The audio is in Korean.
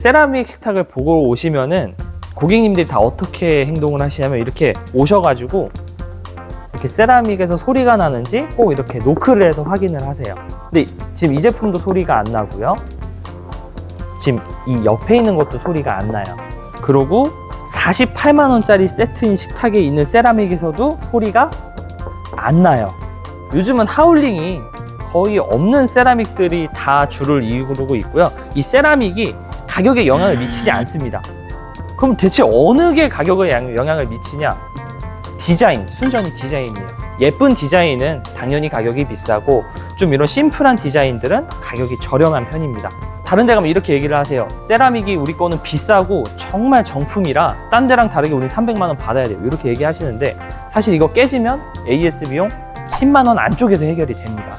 세라믹 식탁을 보고 오시면은 고객님들이 다 어떻게 행동을 하시냐면 이렇게 오셔가지고 이렇게 세라믹에서 소리가 나는지 꼭 이렇게 노크를 해서 확인을 하세요. 근데 지금 이 제품도 소리가 안 나고요. 지금 이 옆에 있는 것도 소리가 안 나요. 그리고 48만 원짜리 세트인 식탁에 있는 세라믹에서도 소리가 안 나요. 요즘은 하울링이 거의 없는 세라믹들이 다 줄을 이루고 있고요. 이 세라믹이 가격에 영향을 미치지 않습니다. 그럼 대체 어느 게 가격에 양- 영향을 미치냐? 디자인, 순전히 디자인이에요. 예쁜 디자인은 당연히 가격이 비싸고 좀 이런 심플한 디자인들은 가격이 저렴한 편입니다. 다른 데 가면 이렇게 얘기를 하세요. 세라믹이 우리 거는 비싸고 정말 정품이라 딴 데랑 다르게 우리 300만 원 받아야 돼요. 이렇게 얘기하시는데 사실 이거 깨지면 AS 비용 10만 원 안쪽에서 해결이 됩니다.